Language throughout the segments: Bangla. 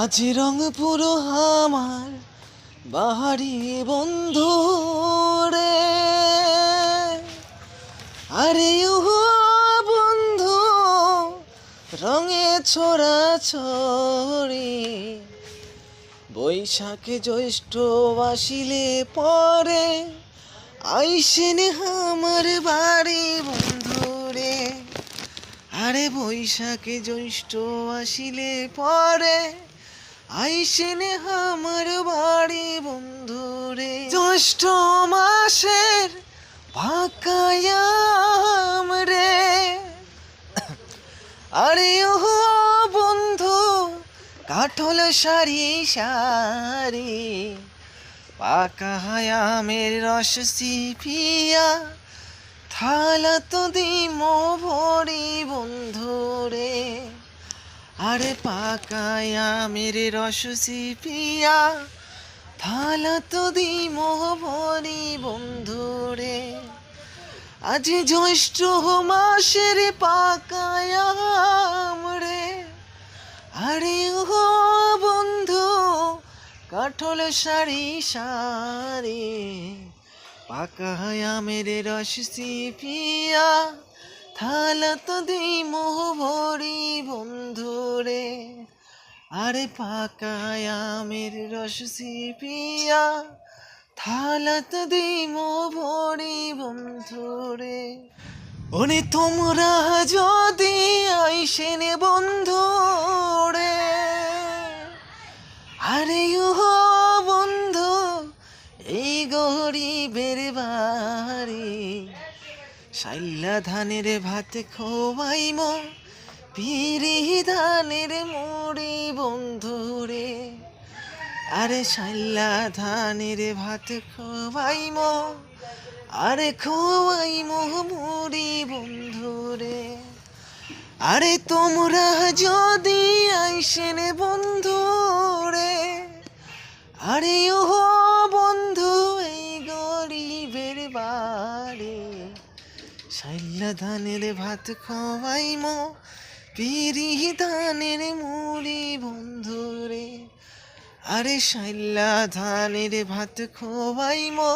আজ রংপুর আমার বাহারি বন্ধু রে। আরে ও বন্ধু, রঙে ছোড়া ছড়ি। বৈশাখে জ্যৈষ্ঠ আসিলে পরে আইসেন আমার বাড়ি বন্ধু রে। আরে বৈশাখে জ্যৈষ্ঠ আসিলে পরে আইসেন আমার বাড়ি, বন্ধু রে। জ্যৈষ্ঠ মাসের ফাঁকায়াম রে। আরে ওহ, বন্ধু, কাঠল সারি সারি পাকা রস সিপিয়া, থালা তো দিমো ভরি, বন্ধু রে। আরে পাকায় আমের রস সিপিয়া, থালা তো ভরি বন্ধু রে আজ জ্যৈষ্ঠ মাসের পাকায় রে আরে ও বন্ধু, কাঠল সারি সারি। পাকা আমের রস সিপিয়া থালা তো দিই মোহ ভরি বন্ধু রে আরে পাকায় আমের রস সিপিয়া থালা তো দিই মোহ ভরি বন্ধু রে ওরে তোমরা যদি আইসেন বন্ধু রে আরে ও বন্ধু, এই গরিবের বাড়ি শাইলা ধানের ভাত খোয়াইম পিরি ধানের মুড়ি বন্ধু রে। আরে শাইলা ধানের ভাত খোয়াইম আরে খোয়াইম মুড়ি বন্ধু রে। আরে তোমরা যদি আইসেন বন্ধু রে, আরে ও বন্ধু, এই গরিবের বাড়ি। শাইলা ধানের ভাত খাওয়াই মো পিরি ধানের মুড়ি বন্ধু রে আরে শাইলা ধানের ভাত খোয়াই মো,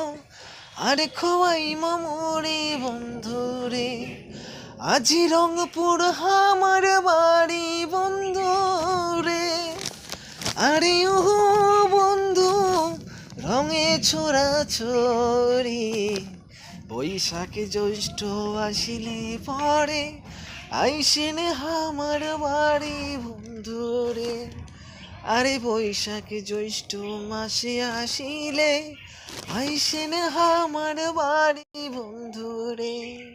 আরে খোয়াইম মুড়ি বন্ধু রে আজি রংপুর আমার বাড়ি বন্ধু রে আরে ও বন্ধু, রঙে ছোড়া ছড়ি। বৈশাখে জ্যৈষ্ঠ আসিলে পরে, আইসেন আমার বাড়ি বন্ধু রে আরে বৈশাখে জ্যৈষ্ঠ মাসে আসিলে, আইসেন আমার বাড়ি বন্ধু রে